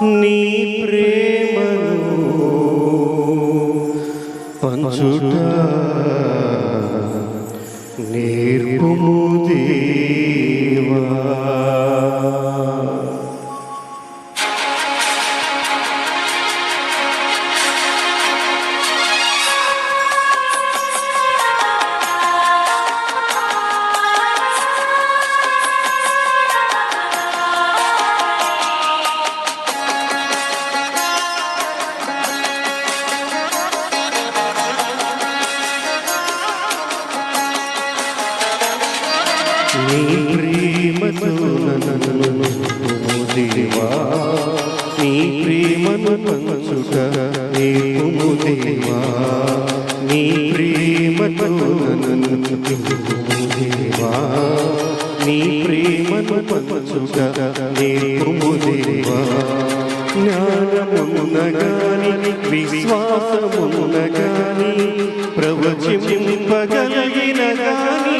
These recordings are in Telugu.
నీ ప్రేమను పంచుట నేర్పుము దేవా. నీ ప్రేమతో నన్ను దేవా నీ ప్రేమను పంచుట నేర్పుము దేవా నీ ప్రేమతో నన్ను దేవా నీ ప్రేమను పంచుట నేర్పుము దేవా జ్ఞానమునగాని విశ్వాసమునగాని ప్రవచింపగలిగిన గాని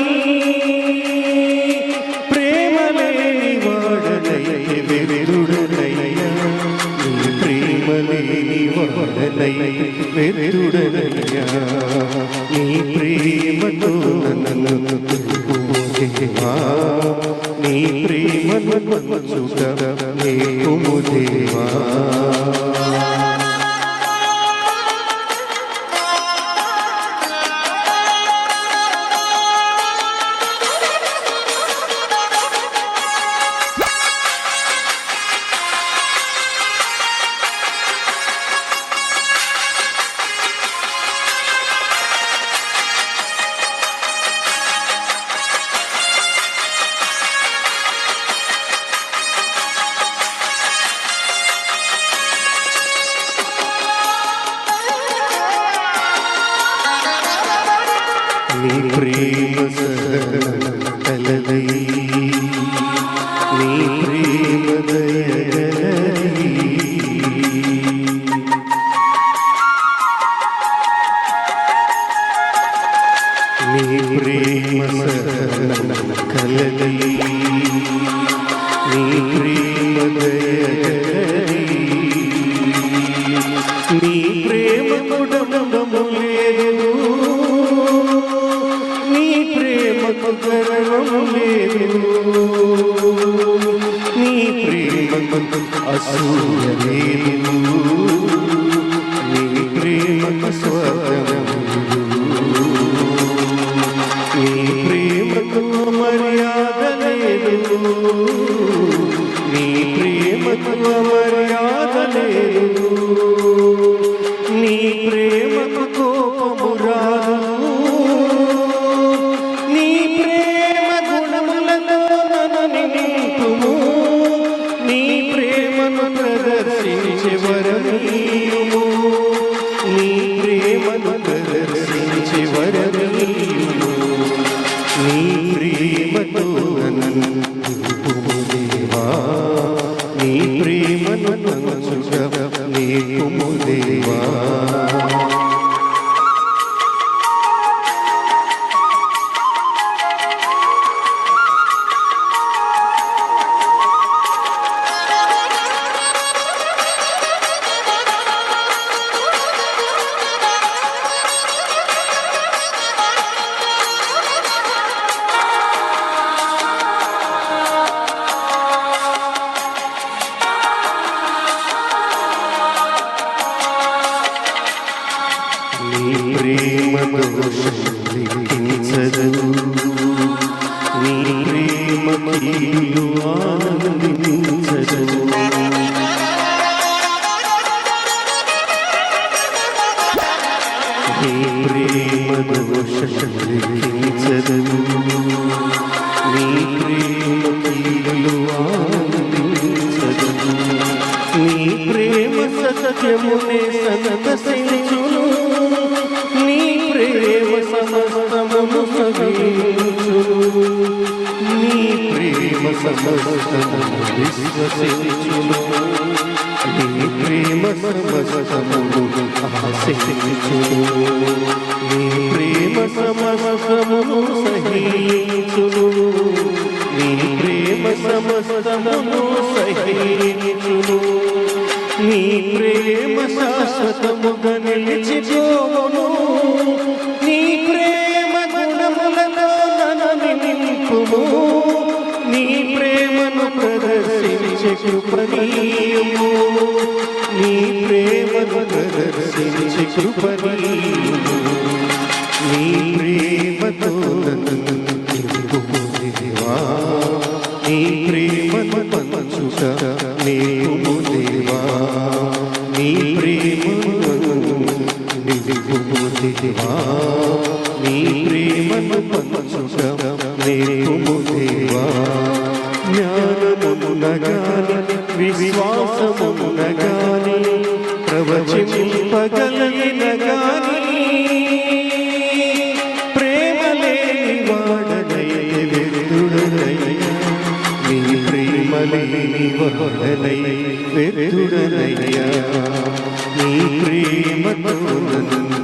వాడనయ్య నీ ప్రేమతో నన్ను దేవా నీ ప్రేమ పంచుట నేర్పుము దేవా నీ ప్రేమ కలదై నీ ప్రేమ దయగలది నీ ప్రేమ కలదై నీ ప్రేమ അസൂയവേലു നീ പ്രേമ സ്വപ്നമില്ലു നീ പ്രേമ മര്യാദ നേരുന്നു పంచుట ప్రేమ దోషించదు నీ ప్రేమ కీలు ఆనందించదు నీ ప్రేమ దోషించదు నీ ప్రేమ కీలు ఆనందించదు ప్రేమ విశ్వసించును నీ ప్రేమ సమస్తమును ఆశించును నీ ప్రేమ సమస్తమును సహించును నీ ప్రేమ సమస్తమును సహించును నీ ప్రేమ శాశ్వతముగా ప్రేమను ప్రదర్శించే కృపణీయము నీ ప్రేమతో దేవా నీ ప్రేమను పంచుట నీవు దేవా నీ ప్రేమను నిలుపుము దేవా నీ ప్రేమను పంచుట నీవు దేవా జ్ఞానమునగాని విశ్వాసమునగాని ప్రవచింపగలిగినగాని ప్రేమ లేని వాడనైతే వెతుడనయ్యా నీ ప్రేమ లేని వాడనై వెతుడనయ్యా నీ ప్రేమతో నన్ను